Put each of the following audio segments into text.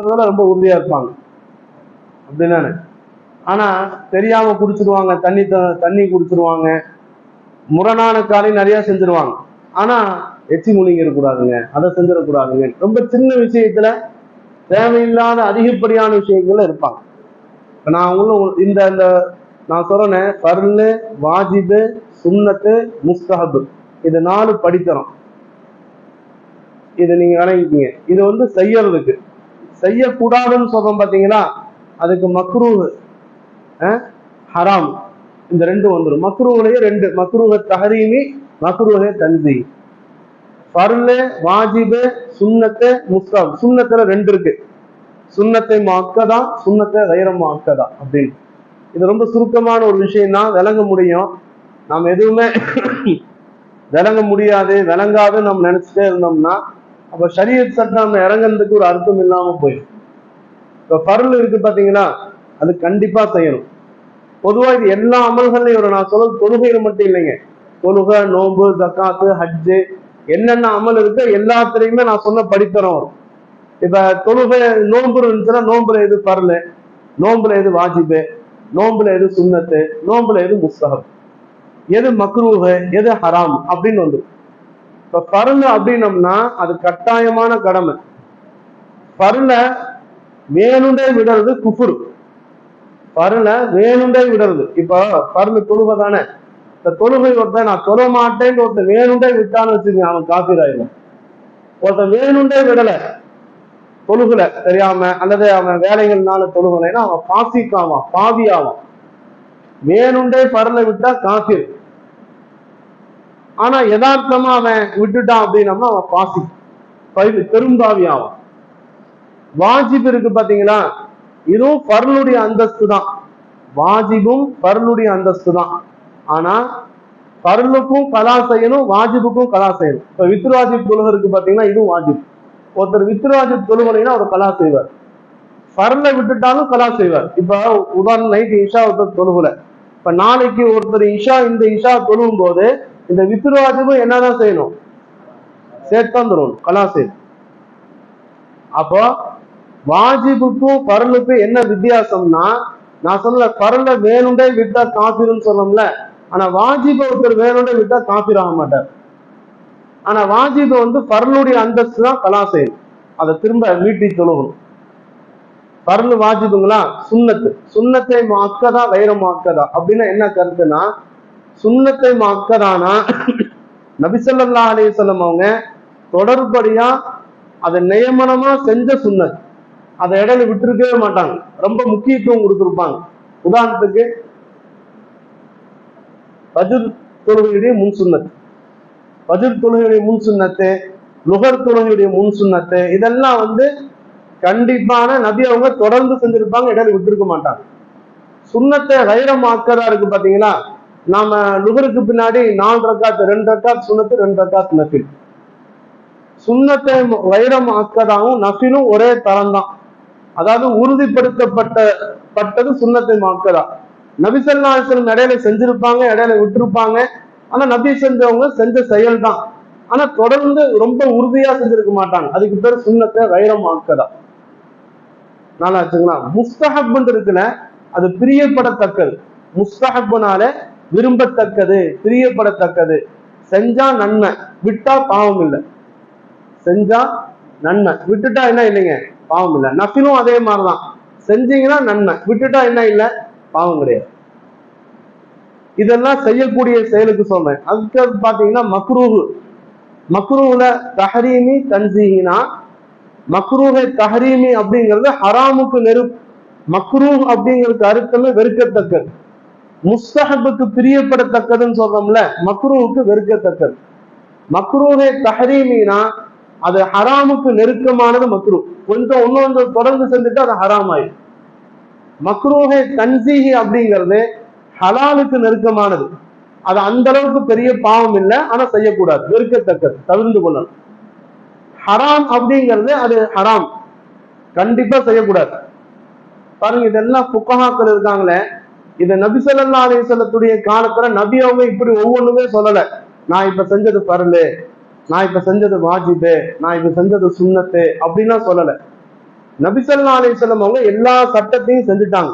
ரொம்ப உறுதியா இருப்பாங்க. அப்படிதானே? ஆனா தெரியாம குடிச்சிருவாங்க தண்ணி த- தண்ணி குடிச்சிருவாங்க முரணான காலையும் நிறைய செஞ்சிருவாங்க. ஆனா எச்சி முழுங்கிடக்கூடாதுங்க அதை செஞ்சிடக்கூடாதுங்க. ரொம்ப சின்ன விஷயத்துல தேவையில்லாத அதிகப்படியான விஷயங்கள்ல இருப்பாங்க. இப்ப நான் உங்களும் இந்த இந்த நான் சொல்றேன் பர்லு வாஜிபு சுண்ணத்து முஸ்தஹபு. இது நாலு படித்தரும். இதை நீங்க விளங்கிக்கீங்க இது வந்து செய்யறதுக்கு. செய்யக்கூடாதுன்னு சொல்றோம் பார்த்தீங்கன்னா அதுக்கு மக்ரூஹ் அஹ், ஹராம். இந்த ரெண்டு வந்துடும் மக்ரூஹ்லயே ரெண்டு. மக்ரூஹ தஹரீமி மக்ரூகே தன்சி. ஃபர்லு வாஜிபு சுண்ணத்து முஸ்தப் சுண்ணத்துல ரெண்டு இருக்கு. சுண்ணத்தை மாக்கதா சுண்ணத்தை வைரம் மாக்கதா அப்படின்னு. இது ரொம்ப சுருக்கமான ஒரு விஷயம் தான் விளங்க முடியும். நாம் எதுவுமே விளங்க முடியாது. விளங்காது நம்ம நினைச்சிட்டே இருந்தோம்னா அப்போ ஷரியத் சட்டம் இறங்குறதுக்கு ஒரு அர்த்தம் இல்லாமல் போயிடும். இப்போ பருள் இருக்கு பார்த்தீங்கன்னா அது கண்டிப்பாக செய்யணும். பொதுவாக இது எல்லா அமல்கள்லையும் ஒரு நான் சொல்றது தொழுகையில மட்டும் இல்லைங்க. தொழுகை நோன்பு ஜக்காத்து ஹஜ்ஜு என்னென்ன அமல் இருக்கோ எல்லாத்துலேயுமே நான் சொன்ன படித்தரம் வரும். இப்போ தொழுகை நோன்பு இருந்துச்சுன்னா நோம்புல எது பரல் நோம்புல எது வாஜிபு? நோம்புல எது சுண்ணத்து நோம்புல எது முஸ்தகம் எது மக்ரூஹு? எது ஹராம்? அப்படின்னு வந்துடும் இப்ப பருள அப்படின்னம்னா அது கட்டாயமான கடமை. பருள வேணுண்டே விடுறது குஃபுர். பருள வேணுண்டே விடுறது. இப்ப பருளு தொழுகை தானே. இந்த தொழுகை ஒருத்தன் நான் தொழ மாட்டேன்னு ஒருத்தன் வேணுண்டே விட்டான்னு வச்சுக்கோங்க அவன் காப்பீர் ஆயிடும் ஒருத்தன் வேணுண்டே விடல தொழுகல தெரியாம அல்லது அவன் வேலைகள்னால தொழுகலைன்னா அவன் பாசிக்காவான் பாவியாவான் வேணுண்டே பரல விட்டா காஃபிர் ஆனா யதார்த்தமா அவன் விட்டுட்டான் அப்படின்னம்னா அவன் பாசி. பை- பெரும்பாவி ஆவான் வாஜிப் இருக்கு பாத்தீங்களா? இதுவும் பர்லுடைய அந்தஸ்து தான். வாஜிபும் பர்லுடைய அந்தஸ்து தான். ஆனா பர்லுக்கும் கலா செய்யணும் வாஜிபுக்கும் கலா செய்யணும் இப்ப வித்ராஜிப் தொழுகை இருக்கு பாத்தீங்கன்னா இதுவும் வாஜிப். ஒருத்தர் வித்ருவாஜிப் தொழுகலைன்னா அவர் கலா செய்வார். பர்ல விட்டுட்டாலும் கலா செய்வார். இப்ப உதாரணம் நைட்டு இஷா ஒருத்தர் தொழுகல. இப்ப நாளைக்கு ஒருத்தர் இஷா இந்த இஷா தொழுகும் போது இந்த வித்ராஜிபும் என்னதான் செய்யணும்? சேர்த்தான் தரணும் கலா அப்போ வாஜிபுக்கும் பரலுக்கும் என்ன வித்தியாசம்னா நான் சொன்ன பரல வேணுண்டே விட்டா காபிருன்னு சொன்னோம்ல ஆனா வாஜிப ஒருத்தர் வேணுண்டே விட்டா காபிர் ஆக மாட்டார். ஆனா வாஜிப வந்து பரலுடைய அந்தஸ்து தான் கலா அதை திரும்ப மீட்டி தொழுகணும் பரலு வாஜிபுங்களா? சுண்ணத்து சுண்ணத்தை மாக்கதா வைரமாக்கதா அப்படின்னா என்ன கருத்துனா சுன்னத்தை மாக்கதானா? நபிசல்லா அலிசல்லம் அவங்க தொடர்படியா அதை நியமனமா செஞ்ச சுன்னத் அதை இடையில விட்டுருக்கவே மாட்டாங்க. ரொம்ப முக்கியத்துவம் கொடுத்துருப்பாங்க. உதாரணத்துக்கு பஜுர் தொழுகையுடைய முன் சுன்னத் பஜுர் தொழுகையுடைய முன் சுன்னத்து நுகர் தொழுகையுடைய முன் சுன்னத்து இதெல்லாம் வந்து கண்டிப்பான நபி அவங்க தொடர்ந்து செஞ்சிருப்பாங்க இடையில விட்டுருக்க மாட்டாங்க. சுண்ணத்தை வைரமாக்கதா இருக்கு பாத்தீங்களா? நாம லுகருக்கு பின்னாடி நாலு ரக்காத் ரெண்டு ரக்காத் சுண்ணத்து ரெண்டு ரக்காத் நஃபில். சுண்ணத்தை வைரம் ஆக்கதாவும் நஃபிலும் ஒரே தரம் தான் அதாவது உறுதிப்படுத்தப்பட்ட பட்டது சுண்ணத்தை மாக்கதா நபிசல்லாசலம் இடையில செஞ்சிருப்பாங்க இடையில விட்டுருப்பாங்க. ஆனா நபி செஞ்சவங்க செஞ்ச செயல் தான் ஆனா தொடர்ந்து ரொம்ப உறுதியா செஞ்சிருக்க மாட்டாங்க. அதுக்கு பேர் சுண்ணத்தை வைரம் ஆக்கதா. நாளாச்சுங்களா முஸ்தஹப்னு இருக்குல்ல அது பிரியப்படத்தக்கது. முஸ்தஹப்னால விரும்பத்தக்கது பிரியப்படத்தக்கது. செஞ்சா நன்மை விட்டா பாவம் இல்லை. செஞ்சா நன்மை விட்டுட்டா என்ன இல்லைங்க? பாவம் இல்லை. நஃபிலும் அதே மாதிரிதான். செஞ்சீங்கன்னா நன்மை விட்டுட்டா என்ன இல்லை? பாவம் கிடையாது. இதெல்லாம் செய்யக்கூடிய செயலுக்கு சொல்றேன். அதுக்கு பாத்தீங்கன்னா மக்ரூஹு. மக்ரூஹ்ல தஹரீமி தன்சீஹினா. மக்ரூஹை தஹரீமி அப்படிங்கிறது ஹராமுக்கு நெரு மக்ரூஹ் அப்படிங்கிறது அர்த்தமே வெறுக்கத்தக்கது. முஸ்தஹபுக்கு பிரியப்படத்தக்கதுன்னு சொல்றோம்ல மக்ரூவுக்கு வெறுக்கத்தக்கது. மக்ரூஹே தஹரீமினா அது ஹராமுக்கு நெருக்கமானது மக்ரூ. கொஞ்சம் இன்னொன்று தொடர்ந்து செஞ்சுட்டு அது ஹராம் ஆயிடும் மக்ரூஹே தன்சீஹி அப்படிங்கிறது ஹலாலுக்கு நெருக்கமானது. அது அந்த அளவுக்கு பெரிய பாவம் இல்லை ஆனா செய்யக்கூடாது. வெறுக்கத்தக்கது தவிர்த்து கொள்ளணும். ஹராம் அப்படிங்கிறது அது ஹராம். கண்டிப்பா செய்யக்கூடாது. பாருங்க இதெல்லாம் புக்கஹாக்கள் இருக்காங்களே இதை நபி ஸல்லல்லாஹு அலிசல்லத்துடைய காலத்துல நபி அவங்க இப்படி ஒவ்வொன்றுமே சொல்லல. நான் இப்ப செஞ்சது பரலு நான் இப்ப செஞ்சது வாஜிபு நான் இப்ப செஞ்சது சுண்ணத்து அப்படின்னா சொல்லல. நபிசல்லா அலிசல்லம் அவங்க எல்லா சட்டத்தையும் செஞ்சுட்டாங்க.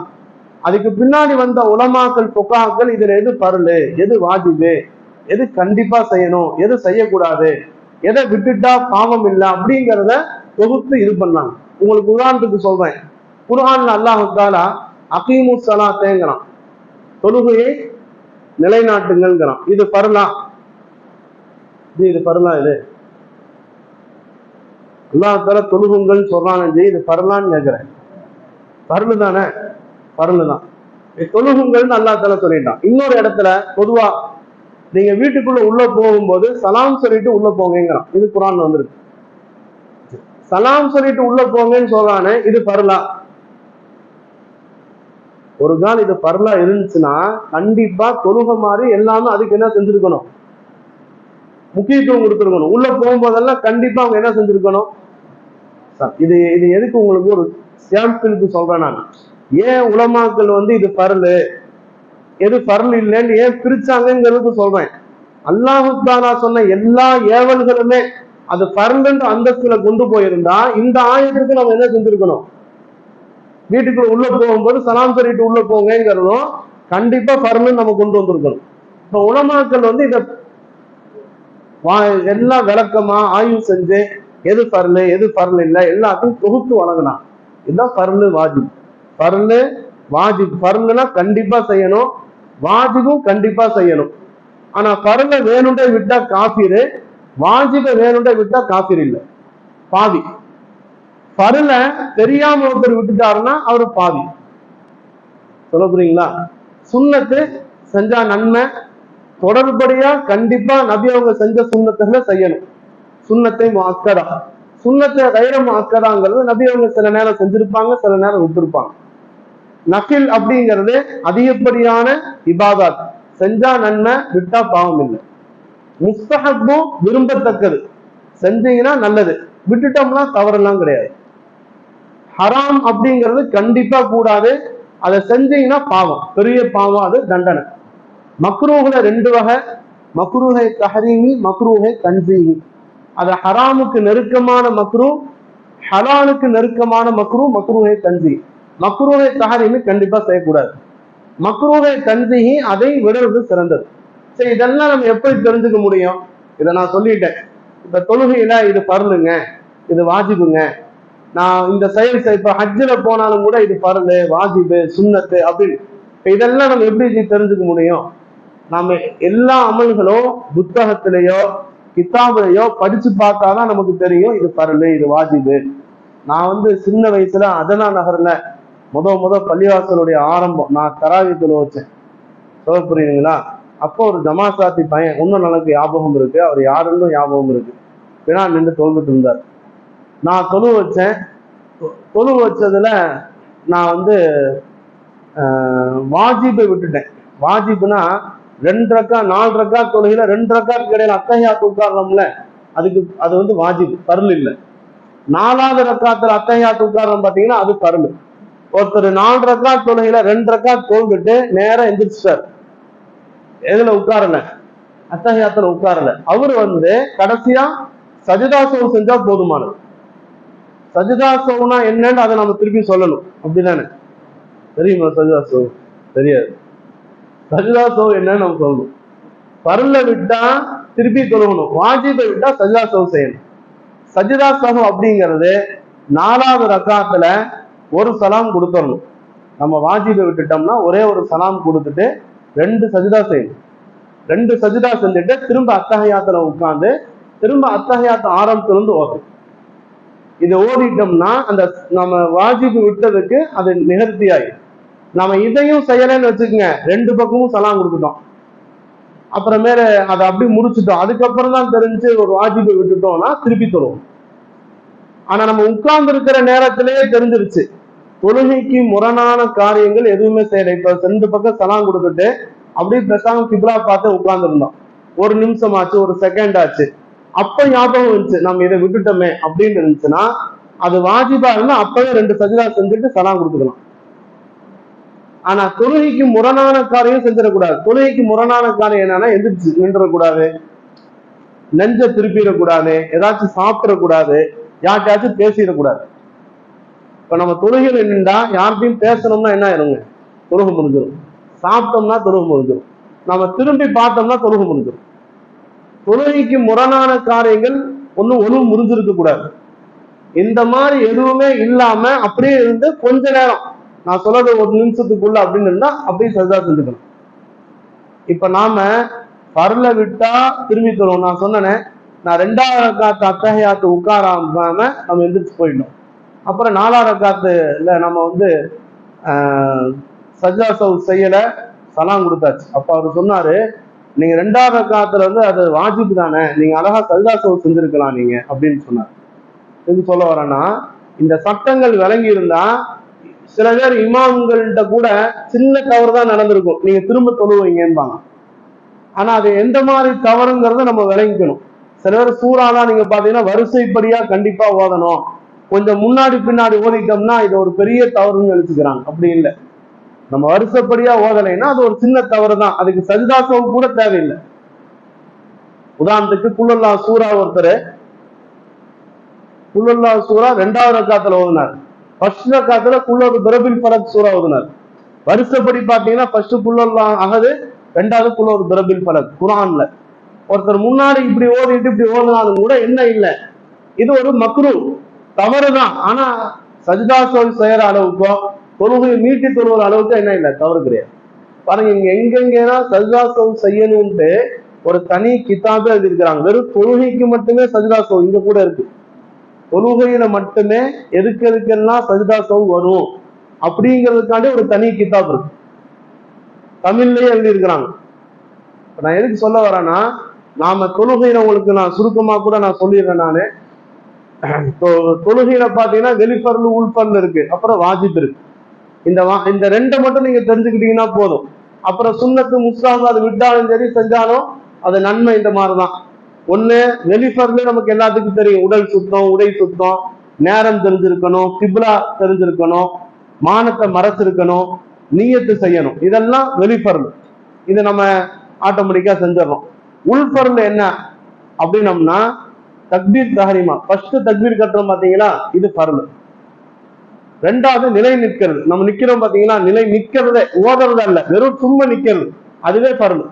அதுக்கு பின்னாடி வந்த உலமாக்கள் பொக்காக்கள் இதுல எது பரலு எது வாஜிபு எது கண்டிப்பா செய்யணும் எது செய்யக்கூடாது எதை விட்டுட்டா பாவம் இல்லை அப்படிங்கிறத தொகுத்து இது பண்ணாங்க. உங்களுக்கு உதாரணத்துக்கு சொல்றேன். குரான் அல்லாஹ் தாலா அகீமு சலாத்தேங்கிறான். தொழுகையை நிலைநாட்டுங்கிறான் இது பரலா. இது இது பரலா இது. அல்லாஹ் தாலா தொழுகுங்கள் சொல்றானு இது பரலான்னு கேட்கிறேன் பரலு தானே? பரலு தான். தொழுகுங்கள்னு அல்லா சொல்லிட்டான். இன்னொரு இடத்துல பொதுவா நீங்க வீட்டுக்குள்ள உள்ள போகும்போது சலாம் சொல்லிட்டு உள்ள போங்கிறான் இது குரான் வந்துருக்கு. சலாம் சொல்லிட்டு உள்ள போங்கன்னு சொல்றானே இது பரலா. ஒரு கால் இது பரலா இருந்துச்சுன்னா கண்டிப்பா தொழுக மாதிரி எல்லாமே அதுக்கு என்ன செஞ்சிருக்கணும்? முக்கியத்துவம் கொடுத்துருக்கணும். உள்ள போகும்போதெல்லாம் கண்டிப்பா அவங்க என்ன செஞ்சிருக்கணும்? இது இது எதுக்கு உங்களுக்கு ஒரு சாம்பிளுக்கு சொல்றேன் நான். ஏன் உலமாக்கள் வந்து இது பரலு? எது பரல் இல்லைன்னு ஏன் பிரிச்சாங்கிறதுக்கு சொல்றேன். அல்லாஹு தாலா சொன்ன எல்லா ஏவல்களுமே அது பரலுன்ற அந்தஸ்துல கொண்டு போயிருந்தா இந்த ஆயத்துக்கு நம்ம என்ன செஞ்சிருக்கணும்? வீட்டுக்குள்ள உள்ள போகும்போது சலாம் சொல்லிட்டு உள்ள போங்கிறதும் கண்டிப்பா பர்மன் நம்ம கொண்டு வந்திருக்கணும். இப்ப உலமாக்கள் வந்து இத எல்லாம் விளக்கமா ஆய்வு செஞ்சு எது பரலு எது பரல் இல்லை எல்லாத்தையும் தொகுத்து வழங்கினான் இதுதான் பரலு வாஜிப். பரலு வாஜிப். பரலுனா கண்டிப்பா செய்யணும். வாஜிபும் கண்டிப்பா செய்யணும். ஆனா பரல வேணுண்டே விட்டா காஃபிரு வாஜிப வேணுண்டே விட்டா காப்பீர் இல்லை. பாவி பருல தெரியாம ஒருத்தர் விட்டுட்டாருன்னா அவர் பாவி. சொல்ல புரியுங்களா? சுண்ணத்து செஞ்சா நன்மை தொடர்படியா கண்டிப்பா நபி அவங்க செஞ்ச சுண்ணத்துகளை செய்யணும். சுண்ணத்தை அக்கடா சுண்ணத்தை தைரம் அக்கடாங்கிறது நபி அவங்க சில நேரம் செஞ்சிருப்பாங்க சில நேரம் விட்டுருப்பாங்க. நஃபில் அப்படிங்கிறது அதிகப்படியான இபாதாத். செஞ்சா நன்மை விட்டா பாவம் இல்லை. முஸ்தஹப்பும் விரும்பத்தக்கது. செஞ்சீங்கன்னா நல்லது. விட்டுட்டோம்னா தவறெல்லாம் கிடையாது. ஹராம் அப்படிங்கிறது கண்டிப்பா கூடாது. அதை செஞ்சீங்கன்னா பாவம். பெரிய பாவம் அது தண்டனை. மக்ரூஹுல ரெண்டு வகை. மக்ரூஹை தஹரீமி மக்ரூஹை தன்சீமி. அது ஹராமுக்கு நெருக்கமான மக்ரூ ஹலானுக்கு நெருக்கமான மக்ரூ மக்ரூஹை தன்சி. மக்ரூஹை தஹரீமி கண்டிப்பா செய்யக்கூடாது. மக்ரூஹை தன்சிஹி அதை விடுறது சிறந்தது. சரி இதெல்லாம் நம்ம எப்படி தெரிஞ்சுக்க முடியும்? இதை நான் சொல்லிட்டேன். இப்ப தொழுகையில இது பருளுங்க இது வாஜிபுங்க. நான் இந்த செயல் இப்ப ஹஜ்ஜில் போனாலும் கூட இது பருளு வாஜிபு சுண்ணத்து அப்படின்னு. இதெல்லாம் நம்ம எப்படி தெரிஞ்சுக்க முடியும்? நாம எல்லா அமல்களும் புத்தகத்திலேயோ கித்தாபிலையோ படிச்சு பார்த்தாதான் நமக்கு தெரியும் இது பருளு இது வாஜிபு. நான் வந்து சின்ன வயசுல அதனா நகர்ல முத முத பள்ளிவாசலுடைய ஆரம்பம். நான் தராவி வச்சேன். சொல்ல புரியுதுங்களா? அப்போ ஒரு ஜமாசாத்தி பையன் இன்னும் எனக்கு ஞாபகம் இருக்கு. அவர் யாருன்னு ஞாபகம் இருக்கு. பின்னா நின்று தொழுதுட்டு இருந்தார். நான் தொழு வச்சேன். தொழு வச்சதுல நான் வந்து வாஜிப்பை விட்டுட்டேன். வாஜிப்புனா ரெண்டு ரக்கா நாலு ரக்கா தொழுகையில ரெண்டு ரக்கா இடையில அத்தையா உட்காரம்ல அதுக்கு அது வந்து வாஜிப் பருள் இல்லை. நாலாவது ரக்காத்துல அத்தையா உட்காரம் பார்த்தீங்கன்னா அது பருள் ஒருத்தர் நாலு ரக்கா தொழுகையில ரெண்டு ரக்கா தோல்விட்டு நேரம் எந்திரிச்சிட்டார். எதுல உட்காரல? அத்தகையாத்துல உட்காரல. அவர் வந்து கடைசியா சஜிதா செஞ்சா போதுமானது. சஜிதா சோவுனா என்னன்னு அதை நம்ம திருப்பி சொல்லணும். அப்படிதானே? தெரியுமா சஜிதா சோவு தெரியாது. சஜிதா சோவு என்னன்னு நம்ம சொல்லணும். பருள விட்டா திருப்பி தொழுகணும் வாஜிபை விட்டா சஜிதா சோவு செய்யணும். சஜிதா சோகம் அப்படிங்கிறது நாலாவது ரக்காத்துல ஒரு சலாம் கொடுத்துடணும் நம்ம வாஜிபை விட்டுட்டோம்னா ஒரே ஒரு சலாம் கொடுத்துட்டு ரெண்டு சஜிதா செய்யணும். ரெண்டு சஜிதா செஞ்சுட்டு திரும்ப அத்தகையாத்துல உட்காந்து திரும்ப அத்தகையாத்த ஆரம்பத்துல இருந்து ஓடும் இதை ஓடிட்டோம்னா அந்த நம்ம வாஜிபு விட்டதுக்கு அது நிகழ்த்தி நம்ம இதையும் செய்யலைன்னு வச்சுக்கோங்க ரெண்டு பக்கமும் சலாம் கொடுத்துட்டோம். அப்புறமேல அதை அப்படி முடிச்சுட்டோம். அதுக்கப்புறம் தான் தெரிஞ்சு ஒரு வாஜிபை விட்டுட்டோம்னா திருப்பி தருவோம் ஆனா நம்ம உட்கார்ந்து இருக்கிற நேரத்திலேயே தெரிஞ்சிருச்சு. தொழுகைக்கு முரணான காரியங்கள் எதுவுமே செய்யலை. இப்ப ரெண்டு பக்கம் சலாம் கொடுத்துட்டு அப்படியே பிரசாங்க கிபிலா பார்த்து உட்கார்ந்துருந்தோம். ஒரு நிமிஷம் ஆச்சு ஒரு செகண்ட் ஆச்சு. அப்ப ஞாபகம் இருந்துச்சு நம்ம இதை விட்டுட்டோமே அப்படின்னு இருந்துச்சுன்னா அது வாஜிபா இருந்தா அப்பவே ரெண்டு சஜிதா செஞ்சுட்டு சலாம் கொடுத்துக்கலாம். ஆனா தொழுகைக்கு முரணான காரியம் செஞ்சிடக்கூடாது. தொழுகைக்கு முரணான காரியம் என்னன்னா எந்திரிச்சு நின்றக்கூடாது நெஞ்ச திருப்பிடக்கூடாது. ஏதாச்சும் சாப்பிடக்கூடாது. யார்கிட்டயாச்சும் பேசிடக்கூடாது. இப்ப நம்ம தொழுகையில் நின்றா யார்கிட்டயும் பேசணும்னா என்ன ஆயிருங்க? தொழுகை முடிஞ்சிடும் சாப்பிட்டோம்னா தொழுகை முடிஞ்சிடும் நம்ம திரும்பி பார்த்தோம்னா தொழுகை முடிஞ்சிடும் தொழுகைக்கு முரணான காரியங்கள் ஒன்றும் ஒன்றும் முடிஞ்சிருக்க கூடாது. இந்த மாதிரி எதுவுமே இல்லாம அப்படியே இருந்து கொஞ்ச நேரம் நான் சொல்றது ஒரு நிமிஷத்துக்குள்ள அப்படின்னு இருந்தா அப்படியே சஜா செஞ்சுக்கணும். இப்ப நாம பரல விட்டா திரும்பி தருவோம் நான் சொன்னேனே நான் ரெண்டாவது காத்து அத்தகையாத்து உட்காராம நம்ம எந்திரிச்சு போயிடணும். அப்புறம் நாலாவது காத்துல நம்ம வந்து ஆஹ், சஜா சவு செய்யல சலாம் கொடுத்தாச்சு. அப்ப அவர் சொன்னாரு நீங்க ரெண்டாவது காத்துல வந்து அது வாஜிப் தானே நீங்க அழகா சஜ்ஜா சவு செஞ்சிருக்கலாம் நீங்க அப்படின்னு சொன்னார். எது சொல்ல வரேன்னா இந்த சட்டங்கள் விளங்கி இருந்தா சில பேர் இமாம்கள்கிட்ட கூட சின்ன தவறு தான் நடந்திருக்கும். நீங்க திரும்ப தொழுவீங்கம்பாங்க. ஆனா அது எந்த மாதிரி தவறுங்கிறத நம்ம விளங்கிக்கணும். சில பேர் சூறாலாம் நீங்க பாத்தீங்கன்னா வரிசைப்படியா கண்டிப்பா ஓதணும். கொஞ்சம் முன்னாடி பின்னாடி ஓதிட்டோம்னா இது ஒரு பெரிய தவறுன்னு நினைச்சுக்கிறாங்க. அப்படி இல்லை. நம்ம வருஷப்படியா ஓதலைன்னா அது ஒரு சின்ன தவறு தான் அதுக்கு சஜிதாசவு கூட தேவையில்லை. உதாரணத்துக்கு குள்ளல்லா சூரா ஒருத்தர் குள்ளல்லா சூரா ரெண்டாவது ரக்காத்துல ஓதினார். ஃபர்ஸ்ட் ரக்காத்துல குள்ளது பிரபில் பலக் சூரா ஓதினார். வருஷப்படி பாத்தீங்கன்னா ஃபர்ஸ்ட் குள்ளல்லா ஆகுது ரெண்டாவது குள்ளது பிரபில் பலக் குரான்ல ஒருத்தர் முன்னாடி இப்படி ஓதிட்டு இப்படி ஓதினாலும் கூட என்ன இல்லை. இது ஒரு மக்ரு தவறுதான். ஆனா சஜிதா சோல் செய்யற அளவுக்கோ தொழுகை மீட்டி தொழுகிற அளவுக்கு என்ன இல்லை? தவறு கிடையாது. பாருங்க இங்க எங்கெங்கன்னா சஜிதா செய்யணும்ட்டு ஒரு தனி கிதாபே எழுதியிருக்கிறாங்க. வெறும் தொழுகைக்கு மட்டுமே சஜிதா இங்க கூட இருக்கு. தொழுகையில மட்டுமே எதுக்கு எதுக்கெல்லாம் சஜிதா வரும்? அப்படிங்கிறதுக்காண்டி ஒரு தனி கிதாப் இருக்கு. தமிழ்லயே எழுதியிருக்கிறாங்க. நான் எதுக்கு சொல்ல வரேன்னா நாம தொழுகையில உங்களுக்கு நான் சுருக்கமா கூட நான் சொல்லிடுறேன் நானு. தொழுகையில பாத்தீங்கன்னா வெளிப்பரல் உள்பரல் இருக்கு. அப்புறம் வாஜிப் இருக்கு. இந்த இந்த ரெண்டை மட்டும் நீங்க தெரிஞ்சுக்கிட்டீங்கன்னா போதும். அப்புறம் சுண்ணத்து முஸ்தாம் அது விட்டாலும் சரி செஞ்சாலும் அது நன்மை இந்த மாதிரிதான். ஒண்ணு வெளிப்பர்ல நமக்கு எல்லாத்துக்கும் தெரியும். உடல் சுத்தம் உடை சுத்தம் நேரம் தெரிஞ்சிருக்கணும் கிப்லா தெரிஞ்சிருக்கணும் மானத்தை மறைச்சிருக்கணும் நீயத்து செய்யணும். இதெல்லாம் வெளிப்பர்ல் இது நம்ம ஆட்டோமேட்டிக்கா செஞ்சிடறோம். உள்பொருள் என்ன அப்படின்னம்னா தக்பீர் தஹரிமா. ஃபர்ஸ்ட் தக்பீர் கட்டுறோம் பாத்தீங்களா இது ஃபர்லு ரெண்டாவது நிலை நிற்கிறது. நம்ம நிக்கிறோம் பாத்தீங்கன்னா நிலை நிக்கிறதே ஓதுறது அல்ல. வெறும் சும்மா நிக்கிறது. அதுவே பருள்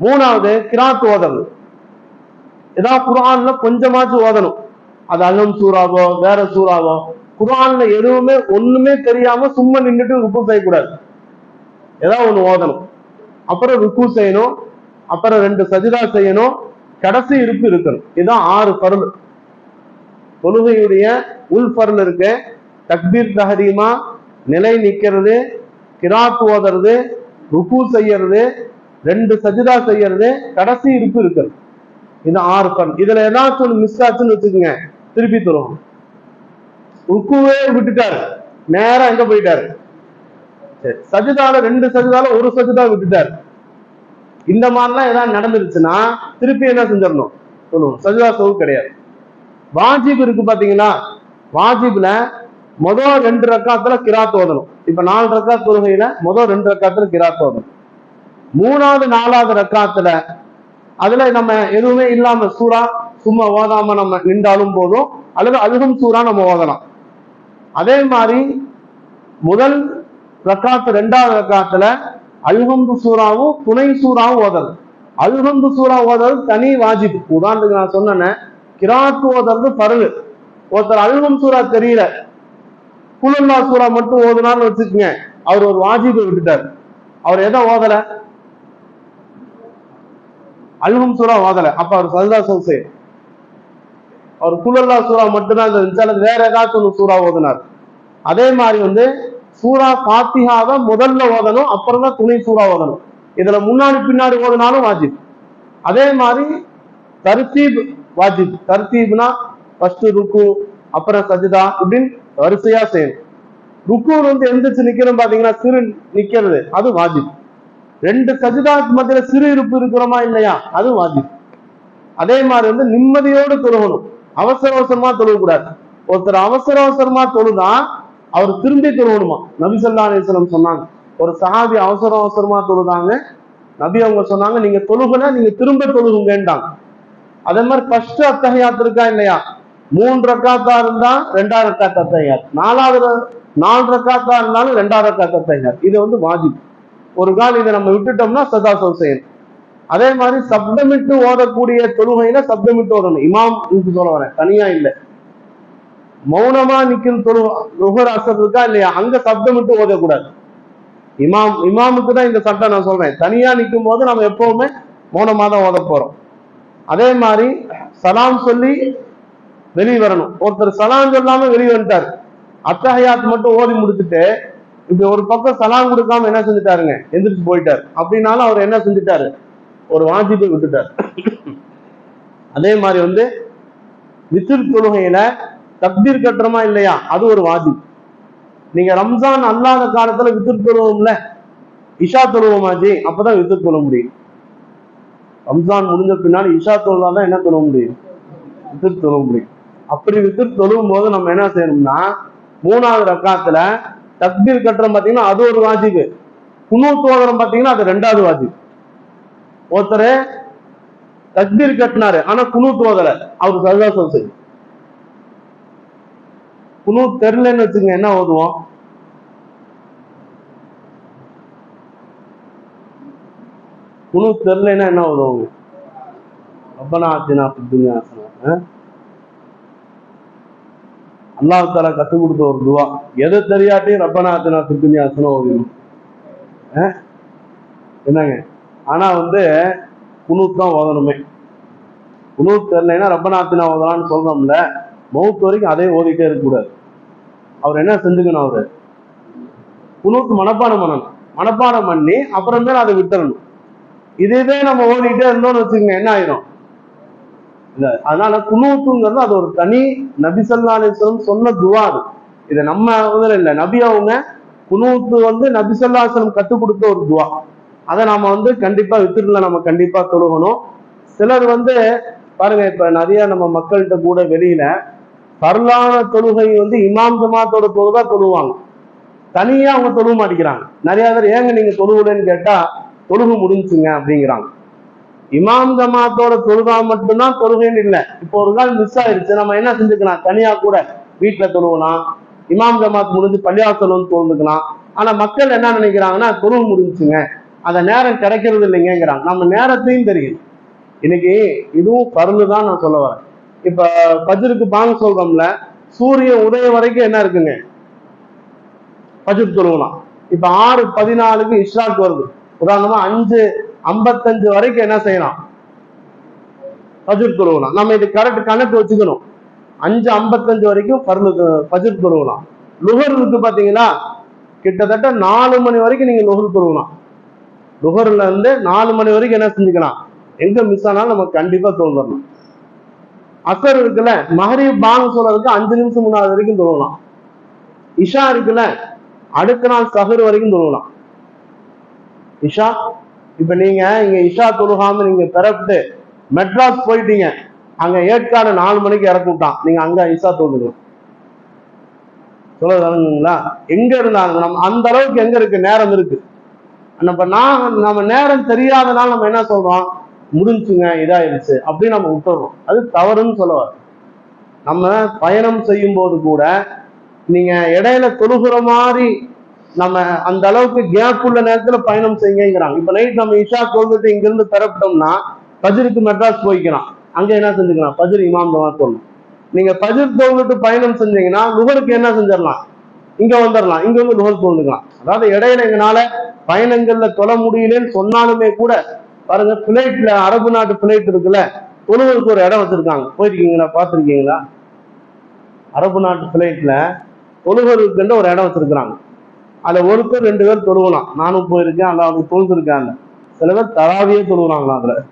மூணாவது கிராத் ஓதுறது. ஏதாவது குரான்ல கொஞ்சமாச்சும் ஓதணும். அது அல்லம் சூறாவோ வேற சூறாவோ குரான்ல எதுவுமே ஒண்ணுமே தெரியாம சும்மா நின்றுட்டு ருக்கு செய்யக்கூடாது. ஏதாவது ஒண்ணு ஓதணும். அப்புறம் ருக்கு செய்யணும். அப்புறம் ரெண்டு சஜிதா செய்யணும். கடைசி இருப்பு இருக்கணும். இதுதான் ஆறு பருள் தொழுகையுடைய உள் பருள் இருக்கு. தக்பீர் தஹரீமா நிலை நிற்கிறது கிராத் ஓதுறது ருக்கு செய்யறது ரெண்டு சஜிதா செய்யறது கடைசி இருப்பு இருக்கிறது. இது ஆறு பண். இதுல ஏதாச்சும் ஒன்று மிஸ் ஆச்சுன்னு வச்சுக்கோங்க திருப்பி தருவோம். ருக்குவே விட்டுட்டாரு. நேரா எங்க போயிட்டாரு? சரி சஜிதால ரெண்டு சஜிதால ஒரு சஜிதா விட்டுட்டாரு. இந்த மாதிரிலாம் ஏதாவது நடந்துருச்சுன்னா திருப்பி என்ன செஞ்சிடணும்? சொல்லுவோம். சஜிதா சவு கிடையாது. வாஜிப் இருக்கு பாத்தீங்கன்னா வாஜிப்ல முதல் ரெண்டு ரக்காத்துல கிராத் ஓதணும் இப்ப நாலு ரக்கா தொழுகையில முதல் ரெண்டு ரக்காத்துல கிராத் ஓதணும் மூணாவது நாலாவது ரக்காத்துல அதுல நம்ம எதுவுமே இல்லாம சூறா சும்மா ஓதாம நம்ம நின்றாலும் போதும். அல்லது அதுவும் சூறா நம்ம ஓதலாம். அதே மாதிரி முதல் ரக்காத்து ரெண்டாவது ரக்காத்துல அல்ஹந்து சூறாவும் துணை சூறாவும் ஓதல். அல்ஹந்து சூறா ஓதல் தனி வாஜிப். உதாரணத்துக்கு நான் சொன்னேன் கிராத்து ஓதுறது பருள் ஒருத்தர் அல்ஹம் சூறா தெரியல குலுல்லா சூறா மட்டும் ஓதுனான்னு வச்சுக்கோங்க. அவர் ஒரு வாஜிபை விட்டுட்டார். அவர் எதை ஓதல? அல்ஹம் சூறா ஓதல. அப்ப அவர் சல்தா சௌசே அவர் குலுல்லா சூறா மட்டும்தான் இருந்துச்சு அல்லது வேற ஏதாச்சும் ஒன்று சூறா ஓதுனார். அதே மாதிரி வந்து சூறா பாத்திகாவை முதல்ல ஓதணும் அப்புறம் தான் துணை சூறா ஓதணும். இதுல முன்னாடி பின்னாடி ஓதுனாலும் வாஜிப். அதே மாதிரி தர்த்தீப் வாஜிப். தர்த்தீப்னா ஃபர்ஸ்ட் ருக்கு அப்புறம் சஜிதா இப்படின்னு வரிசையா செய்யணும் ருக்கு வந்து எந்திரிச்சு நிக்கணும் பாத்தீங்கன்னா சிறு நிக்கிறது அது வாஜிப். ரெண்டு சஜிதாக்கு மத்தியில சிறு இருப்பு இருக்கிறோமா இல்லையா? அது வாஜிப். அதே மாதிரி வந்து நிம்மதியோடு தொழுகணும். அவசர அவசரமா தொழுகக்கூடாது. ஒருத்தர் அவசர அவசரமா தொழுதா அவர் திரும்பி தொழுகணுமா? நபி சொல்லா அலிஸ்லம் சொன்னாங்க. ஒரு சஹாபி அவசர அவசரமா தொழுதாங்க. நபி அவங்க சொன்னாங்க நீங்க தொழுகுனா நீங்க திரும்ப தொழுகுங்கன்றாங்க அதே மாதிரி ஃபர்ஸ்ட் அத்தகையாத்து இருக்கா இல்லையா? மூன்று ரக்காத்தா இருந்தா ரெண்டாவது ரக்காத்தா தயார். நாலாவது நாலு ரக்காத்தா இருந்தாலும் ரெண்டாவது ரக்காத்தா தயார். இது வந்து வாஜிப். ஒரு கால் இதை நம்ம விட்டுட்டோம்னா சதாசம் செய்யணும் அதே மாதிரி சப்தமிட்டு ஓதக்கூடிய தொழுகையில சப்தமிட்டு ஓதணும். இமாம் சொல்ல வரேன். தனியா இல்லை. மௌனமா நிக்கும் தொழு ருகர் அசர் இருக்கா இல்லையா? அங்க சப்தமிட்டு ஓதக்கூடாது. இமாம் இமாமுக்கு தான் இந்த சட்டம் நான் சொல்றேன். தனியா நிற்கும் போது நம்ம எப்பவுமே மௌனமா தான் ஓத போறோம். அதே மாதிரி சலாம் சொல்லி வெளியே வரணும். ஒருத்தர் சலாம் சொல்லாம வெளியே வந்துட்டார். அத்தஹயாத் மட்டும் ஓதி முடிச்சுட்டு இப்படி ஒரு பக்கம் சலாம் கொடுக்காம என்ன செஞ்சுட்டாருங்க? எந்திரிச்சு போயிட்டார். அப்படின்னாலும் அவர் என்ன செஞ்சுட்டாரு? ஒரு வாஜிப்பை விட்டுட்டார். அதே மாதிரி வந்து விசில் தொழுகையில தப்தீர் கட்டுறமா இல்லையா? அது ஒரு வாஜிப். நீங்க ரம்ஜான் அல்லாத காலத்துல வித்திர் தொழுவோம்ல? இஷா தொழுவோமாஜி அப்பதான் வித்திர் தொழ முடியும். ரம்ஜான் முடிஞ்ச பின்னாடி இஷா தொழுதான் என்ன தொழ முடியும்? வித்திர் தொழ முடியும். அப்படி வித்து தொழுவும் போது நம்ம என்ன செய்யணும்னா மூணாவது ரக்காத்துல தக்பீர் கட்டுறோம் பாத்தீங்கன்னா அது ஒரு வாஜிபு. குனூத் தோதரம் பாத்தீங்கன்னா அது ரெண்டாவது வாஜிபு. ஒருத்தர் தக்பீர் கட்டினாரு ஆனா குனூத் ஓதல. அவருக்கு சர்வாசம் செய்யும் குனு தெரிலன்னு வச்சுங்க என்ன ஓதுவோம்? குனு தெரிலன்னா என்ன ஓதுவோம்? அப்பனா ஆத்தினா அப்படிங்க ஹசனா அல்லாஹ் தாலா கற்றுக் கொடுத்த ஒரு துவா. எதை தெரியாட்டியும் ரப்பநாத்தனா ஆத்தினா துன்யா என்னங்க? ஆனா வந்து குனூத் தான் ஓதணுமே. குனூத் தெரியலைன்னா ரப்பநாத்தினா ஓதலாம்னு சொல்றோம்ல மவுத் வரைக்கும் அதே ஓதிட்டே இருக்கக்கூடாது. அவர் என்ன செஞ்சுக்கணும் அவரு? குனூத்து மனப்பாடம் பண்ணணும். மனப்பாடம் பண்ணி அப்புறமேல அதை விட்டுறணும். இதுவே நம்ம ஓதிட்டே இருந்தோம்னு வச்சுக்கோங்க என்ன ஆயிரும்? அதனால குனூத்துங்கிறது அது ஒரு தனி நபி சொல்லா அலிஸ்லம் சொன்ன துவா அது. இதை நம்ம முதல்ல இல்லை நபி அவங்க குனூத்து வந்து நபி சொல்லாசலம் கற்றுக் கொடுத்த ஒரு துவா. அதை நாம வந்து கண்டிப்பா வித்துட்டுல நம்ம கண்டிப்பா தொழுகணும். சிலர் வந்து பாருங்க இப்ப நிறைய நம்ம மக்கள்கிட்ட கூட வெளியில பரலான தொழுகை வந்து இமாம் ஜமாத்தோட தொழுதா தொழுவாங்க. தனியா அவங்க தொழுக மாட்டேங்கிறாங்க. நிறைய பேர் ஏங்க நீங்க தொழுவுலன்னு கேட்டா தொழுகு முடிஞ்சுங்க அப்படிங்கிறாங்க. இமாம் ஜமாத்தோட தொழுகா மட்டும்தான் தொழுகைன்னு இல்லை. இப்போ ஒரு நாள் மிஸ் ஆயிருச்சு. நம்ம என்ன செஞ்சுக்கலாம்? தனியா கூட வீட்டுல தொழுவலாம் இமாம் ஜமாத் முடிஞ்சு பள்ளியாசல் வந்து தொழுந்துக்கலாம். ஆனா மக்கள் என்ன நினைக்கிறாங்கன்னா தொழுவு முடிஞ்சுங்க அந்த நேரம் கிடைக்கிறது இல்லைங்கிறாங்க நம்ம நேரத்தையும் தெரியும். இன்னைக்கு இதுவும் பருந்து தான் நான் சொல்ல வரேன். இப்ப பஜ்ருக்கு பாங்க சொல்றோம்ல சூரியன் உதயம் வரைக்கும் என்ன இருக்குங்க? பஜ்ரு தொழுவலாம் இப்ப ஆறு பதினாலுக்கு இஷ்ராக் வருது. உதாரணமா அஞ்சு ஐம்பத்தஞ்சு வரைக்கும் என்ன செய்யலாம்? பஜ்ர் தொழுவலாம் நம்ம இது கரெக்ட் கணக்கு வச்சுக்கணும். அஞ்சு ஐம்பத்தஞ்சு வரைக்கும் பருந்து பஜ்ர் தொழுவலாம் லுகர் இருக்கு கிட்டத்தட்ட நாலு மணி வரைக்கும் நீங்க லுகர் தொழுவலாம் லுகர்ல இருந்து நாலு மணி வரைக்கும் என்ன செஞ்சுக்கலாம்? எங்க மிஸ் ஆனாலும் நம்ம கண்டிப்பா தோன்றணும் அசர் இருக்குல்ல? மஹரி பாங்க சொல்றதுக்கு அஞ்சு நிமிஷம் முன்னாடி வரைக்கும் தொழுவலாம் இஷா இருக்குல்ல? அடுத்த நாள் சஹர் வரைக்கும் தொழுவலாம் இஷா இப்ப நீங்க இங்க இஷா தொழுகாம நீங்க பிறப்பிட்டு மெட்ராஸ் போயிட்டீங்க. அங்க ஏற்காடு நாலு மணிக்கு இறக்கி விட்டான். நீங்க அங்க இஷா தொழுதுக்கலாம் சொல்லுங்களா எங்க இருந்தாலும் நம்ம அந்த அளவுக்கு எங்க இருக்கு? நேரம் இருக்கு. நம்ம நான் நம்ம நேரம் தெரியாதனால நம்ம என்ன சொல்றோம்? முடிஞ்சுங்க இதாயிருச்சு. அப்படின்னு நம்ம விட்டுறோம். அது தவறுன்னு சொல்லுவார் நம்ம பயணம் செய்யும் போது கூட நீங்க இடையில தொழுகிற மாதிரி நம்ம அந்த அளவுக்கு கேப் உள்ள நேரத்துல பயணம் செய்யுங்கிறாங்க. இப்ப நைட் நம்ம இஷா தொழுதுட்டு இங்கிருந்து பெறப்பட்டோம்னா பஜருக்கு மெட்ராஸ் போய்க்கலாம். அங்க என்ன செஞ்சுக்கலாம்? பஜர் இமாம் தான் சொல்லணும் நீங்க பஜர் தொழுதுட்டு பயணம் செஞ்சீங்கன்னா நுகருக்கு என்ன செஞ்சிடலாம்? இங்க வந்துடலாம். இங்க வந்து நுகர் தோல்ந்துக்கலாம் அதாவது இடையில எங்கனால பயணங்கள்ல தொலை முடியலன்னு சொன்னாலுமே கூட பாருங்க பிளைட்ல அரபு நாட்டு பிளைட் இருக்குல்ல தொழுவருக்கு ஒரு இடம் வச்சிருக்காங்க. போயிருக்கீங்களா? பார்த்துருக்கீங்களா? அரபு நாட்டு பிளைட்ல தொழுவருக்குன்ற ஒரு இடம் வச்சிருக்கிறாங்க. அதுல ஒருத்தர் ரெண்டு பேர் தொழுவலாம். நானும் போயிருக்கேன் அல்ல அவங்க தொழுதுருக்காங்க. சில பேர் தராவியே தொழுவுறாங்களா அதில்.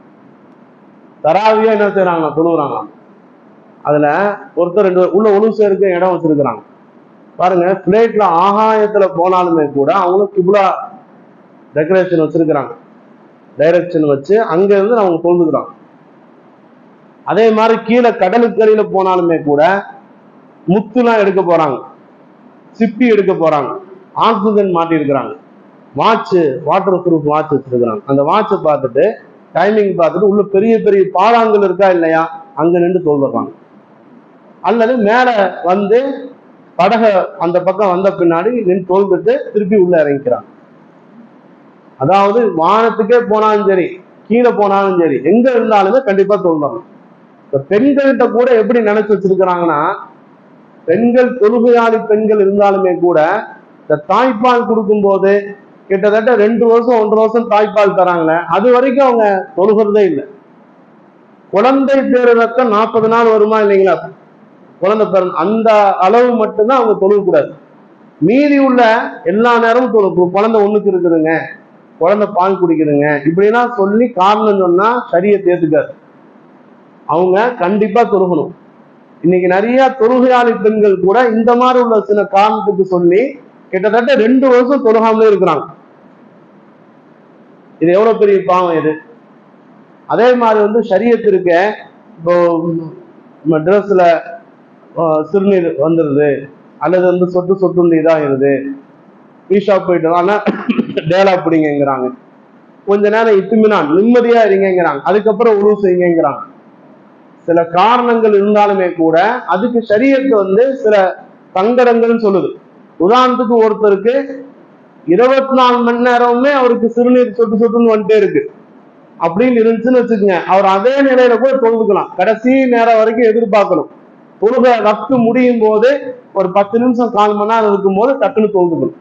தராவியா என்ன செய்யறாங்களா தொழுவுறாங்களாம் அதுல ஒருத்தர் ரெண்டு பேர் உள்ள ஒழுங்கு சேர்க்க இடம் வச்சிருக்கிறாங்க. பாருங்க பிளேட்ல ஆகாயத்துல போனாலுமே கூட அவங்களும் கிபுலா டெக்கரேஷன் வச்சிருக்கிறாங்க. டைரக்ஷன் வச்சு அங்க இருந்து அவங்க தொழுதுக்கிறாங்க. அதே மாதிரி கீழே கடலுக்கரையில போனாலுமே கூட முத்துலாம் எடுக்க போறாங்க. சிப்பி எடுக்க போறாங்க. ஆக்சிஜன் மாட்டியிருக்கிறாங்க வாட்சு வாட்டர் ப்ரூஃப் வாட்ச் வச்சிருக்கிறாங்க. அந்த வாட்சை பார்த்துட்டு டைமிங் பார்த்துட்டு உள்ள பெரிய பெரிய பாறாங்கல் இருக்கா இல்லையா? அங்க நின்று தோல்றாங்க அல்லது மேலே வந்து படக அந்த பக்கம் வந்த பின்னாடி நின்று தோல்விட்டு திருப்பி உள்ள இறங்கிக்கிறாங்க. அதாவது வானத்துக்கே போனாலும் சரி கீழே போனாலும் சரி எங்க இருந்தாலுமே கண்டிப்பா தோல்றாங்க இப்ப பெண்கள்கிட்ட கூட எப்படி நினைச்சு வச்சிருக்கிறாங்கன்னா பெண்கள் தொழுகையாளி பெண்கள் இருந்தாலுமே கூட இந்த தாய்ப்பால் கொடுக்கும்போது கிட்டத்தட்ட ரெண்டு வருஷம் ஒன்றரை வருஷம் தாய்ப்பால் தராங்களே அது வரைக்கும் அவங்க தொழுகிறதே இல்லை. குழந்தை பேரு நாற்பது நாள் வருமா இல்லைங்களா? குழந்தை பிறந்த அந்த அளவு மட்டும்தான் அவங்க தொழுகக்கூடாது. மீதி உள்ள எல்லா நேரமும் தொழு குழந்தை ஒண்ணுக்கு இருக்குதுங்க குழந்தை பால் குடிக்குதுங்க இப்படிலாம் சொல்லி காரணம் சொன்னா சரியை தேத்துக்காது அவங்க கண்டிப்பா தொழுகணும். இன்னைக்கு நிறைய தொழுகையாளி பெண்கள் கூட இந்த மாதிரி உள்ள சில காரணத்துக்கு சொல்லி கிட்டத்தட்ட ரெண்டு வருஷம் தொழுகாமலே இருக்கிறாங்க. இது எவ்வளவு பெரிய பாவம் இது? அதே மாதிரி வந்து சரியத்து இருக்க இப்போ ட்ரெஸ்ல சிறுநீர் வந்துடுது அல்லது வந்து சொட்டு சொட்டு இதாகிடுது ஈஷா போயிட்டு ஆனா டேலா பிடிங்கிறாங்க கொஞ்ச நேரம் இத்துமினான் நிம்மதியா இருங்கிறாங்க அதுக்கப்புறம் உருவு செய்யுங்கிறாங்க சில காரணங்கள் இருந்தாலுமே கூட அதுக்கு சரியத்து வந்து சில சங்கடங்கள்னு சொல்லுது. உதாரணத்துக்கு ஒருத்தருக்கு இருபத்தி நாலு மணி நேரமுமே அவருக்கு சிறுநீர் சொட்டு சொட்டுன்னு வந்துட்டே இருக்கு. அப்படின்னு இருந்துச்சுன்னு வச்சுக்கோங்க. அவர் அதே நிலையில கூட தொழுதுக்கலாம். கடைசி நேரம் வரைக்கும் எதிர்பார்க்கணும். தொழுக ரத்து முடியும் போது ஒரு பத்து நிமிஷம் கால் மணி நேரம் இருக்கும் போது டக்குன்னு தொழுதுக்கணும்.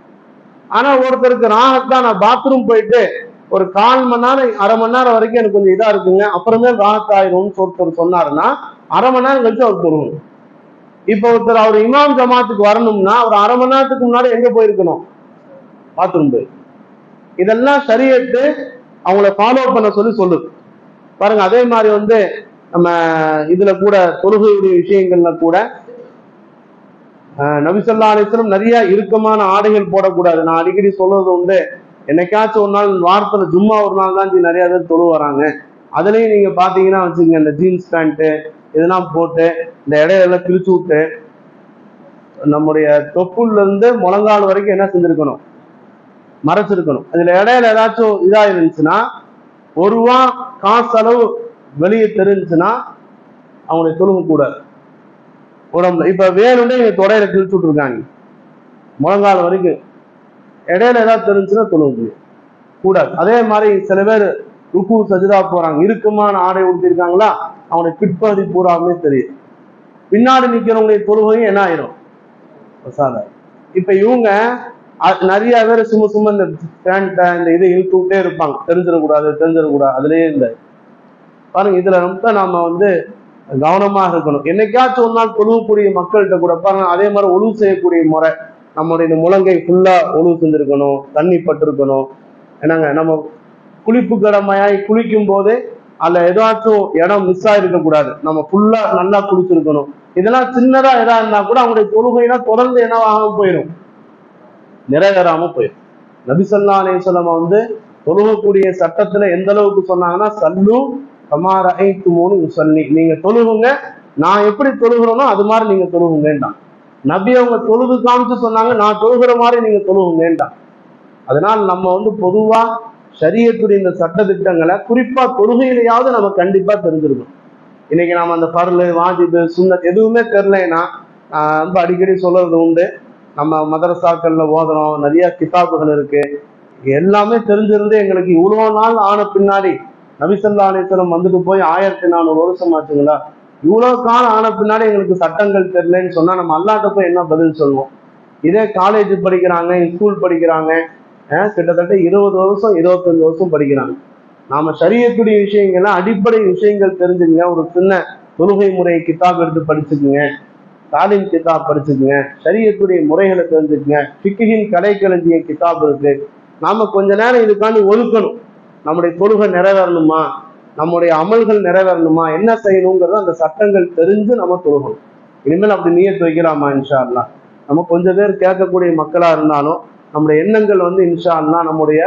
ஆனா ஒருத்தருக்கு ராகத்தான் நான் பாத்ரூம் போயிட்டு ஒரு கால் மணி நேரம் அரை மணி நேரம் வரைக்கும் எனக்கு கொஞ்சம் இதா இருக்குங்க. அப்புறமே ராகத்தாயிரும்னு ஒருத்தர் சொன்னாருன்னா அரை மணி நேரம் கழிச்சு அவர் தொழுகணும். இப்ப ஒருத்தர் அவர் இமாம் ஜமாத்துக்கு வரணும்னா ஒரு அரை மணி நேரத்துக்கு முன்னாடி எங்க போயிருக்கணும்? பாத்ரூம் போய். இதெல்லாம் சரியத்து அவங்கள ஃபாலோ பண்ண சொல்லி சொல்லுது பாருங்க அதே மாதிரி வந்து நம்ம இதுல கூட தொழுகையுடைய விஷயங்கள்ல கூட நபிசல்லா அலிஸ்லம் நிறைய இறுக்கமான ஆடைகள் போடக்கூடாது. நான் அடிக்கடி சொல்றது உண்டு. என்னைக்காச்சும் ஒரு நாள் வாரத்துல ஜும்மா ஒரு நாள் தான் நிறைய பேர் தொழு வராங்க. அதுலயும் நீங்க பாத்தீங்கன்னா வச்சுக்கோங்க இந்த ஜீன்ஸ் பேண்ட்டு இதெல்லாம் போட்டு இந்த இடையெல்லாம் கிழிச்சு விட்டு நம்முடைய தொப்புள்ள இருந்து முழங்கால் வரைக்கும் என்ன செஞ்சிருக்கணும்? மறைச்சிருக்கணும். இதுல இடையில ஏதாச்சும் இதா இருந்துச்சுன்னா ஒரு ரூபா காசு அளவு வெளியே தெரிஞ்சுன்னா அவங்களை தொழுக கூடாது உடம்புல. இப்ப வேணும்னே இங்க தொடையில கிழிச்சு விட்டுருக்காங்க. முழங்கால் வரைக்கும். இடையில ஏதாவது தெரிஞ்சுன்னா தொழுக முடியும். கூடாது. அதே மாதிரி சில பேர் ருக்கு சஜிதா போறாங்க. இறுக்கமான ஆடை உடுத்திருக்காங்களா? அவனை பிற்பகுதி பூராமே தெரியும். பின்னாடி நிற்கிறவங்களுடைய தொழுகையும் என்ன ஆயிரும்? இப்ப இவங்க நிறைய பேர் சும்மா சும்மா இந்த பேண்ட்டை இந்த இதை இழுத்துக்கிட்டே இருப்பாங்க. தெரிஞ்சிடக்கூடாது தெரிஞ்சிடக்கூடாது. அதுலயே இல்லை. பாருங்க இதுல ரொம்ப நாம வந்து கவனமாக இருக்கணும். என்னைக்காச்சும் ஒரு நாள் தொழுவக்கூடிய மக்கள்கிட்ட கூட பாருங்க அதே மாதிரி ஒழுவு செய்யக்கூடிய முறை. நம்மளுடைய இந்த முழங்கை ஃபுல்லா ஒழுவு செஞ்சிருக்கணும் தண்ணி பட்டிருக்கணும். என்னங்க நம்ம குளிப்பு கடமையாய் குளிக்கும் போதே அதுல ஏதாச்சும் இடம் மிஸ் ஆயிருக்க கூடாது. நம்ம ஃபுல்லா நல்லா குளிச்சிருக்கணும் இதெல்லாம் சின்னதா எதா இருந்தா கூட அவங்களுடைய தொழுகைனா தொடர்ந்து என்னவாக போயிடும். நிறைவேறாம போயிடும். நபிசல்லா அலிசல்லாம் வந்து தொழுகக்கூடிய சட்டத்துல எந்த அளவுக்கு சொன்னாங்கன்னா சல்லு கமார ஐத்துமோனு சொல்லி நீங்க தொழுகுங்க நான் எப்படி தொழுகிறோனோ அது மாதிரி நீங்க தொழுகுங்கன்றான் நபி அவங்க தொழுது காமிச்சு சொன்னாங்க நான் தொழுகிற மாதிரி நீங்க தொழுகுங்கன்றான் அதனால் நம்ம வந்து பொதுவா சரியத்துடைய இந்த சட்ட திட்டங்களை குறிப்பா தொழுகையிலையாவது நம்ம கண்டிப்பா தெரிஞ்சிருக்கணும். இன்னைக்கு நாம அந்த பருள் வாஜிபு சுண்ணத் எதுவுமே தெரிலனா ரொம்ப அடிக்கடி சொல்றது உண்டு. நம்ம மதரசாக்கள்ல ஓதுறோம் நிறைய கிதாபுகள் இருக்கு. எல்லாமே தெரிஞ்சிருந்து எங்களுக்கு இவ்வளோ நாள் ஆன பின்னாடி நபிசல்லா அலிஸ்லம் வந்துட்டு போய் ஆயிரத்தி நானூறு வருஷம் ஆச்சுங்களா? இவ்வளோ காலம் ஆன பின்னாடி எங்களுக்கு சட்டங்கள் தெரியலன்னு சொன்னா நம்ம அல்லாட்ட போய் என்ன பதில் சொல்லுவோம்? இதே காலேஜ் படிக்கிறாங்க ஸ்கூல் படிக்கிறாங்க கிட்டத்தட்ட இருபது வருஷம் இருபத்தஞ்சு வருஷம் படிக்கிறாங்க. நாம சரியக்கூடிய விஷயங்கள்லாம் அடிப்படை விஷயங்கள் தெரிஞ்சுங்க ஒரு சின்ன தொழுகை முறை கித்தாப் எடுத்து படிச்சுக்குங்க. தாலிம் கித்தாப் படிச்சுக்குங்க. சரியக்கூடிய முறைகளை தெரிஞ்சுக்குங்க. பிக்குகின் கலைக்களஞ்சிய கித்தாப் இருக்கு. நாம கொஞ்ச நேரம் இதுக்காண்டி ஒதுக்கணும். நம்முடைய தொழுகை நிறைவேறணுமா? நம்முடைய அமல்கள் நிறைவேறணுமா? என்ன செய்யணுங்கிறத அந்த சட்டங்கள் தெரிஞ்சு நம்ம தொழுகணும். இனிமேல் அப்படி நீயத்து வைக்கலாமா இன்ஷா அல்லா நம்ம கொஞ்சம் பேர் கேட்கக்கூடிய மக்களா இருந்தாலும் நம்முடைய எண்ணங்கள் வந்து இன்ஷா அல்லா நம்முடைய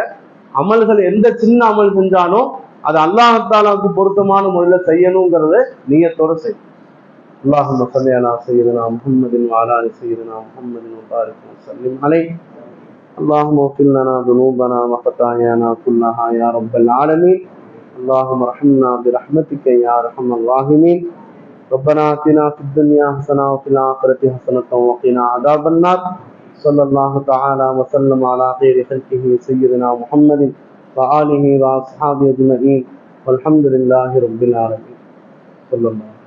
அமல்கள் எந்த சின்ன அமல் செஞ்சாலும் அது அல்லாஹாலாவுக்கு பொருத்தமான முறையில் செய்யணுங்கிறத நீயத்தோட செய்யும் اللهم صل على سيدنا محمد وعلى ال سيدنا محمد وبارك وسلم عليه اللهم اغفر لنا ذنوبنا وخطايانا كلها يا رب العالمين اللهم ارحمنا برحمتك يا ارحم الراحمين ربنا آتنا في الدنيا حسنة وفي الآخرة حسنة وقنا عذاب النار صلى الله تعالى وسلم على خير خلقه سيدنا محمد وآله وأصحابه أجمعين والحمد لله رب العالمين. صلى الله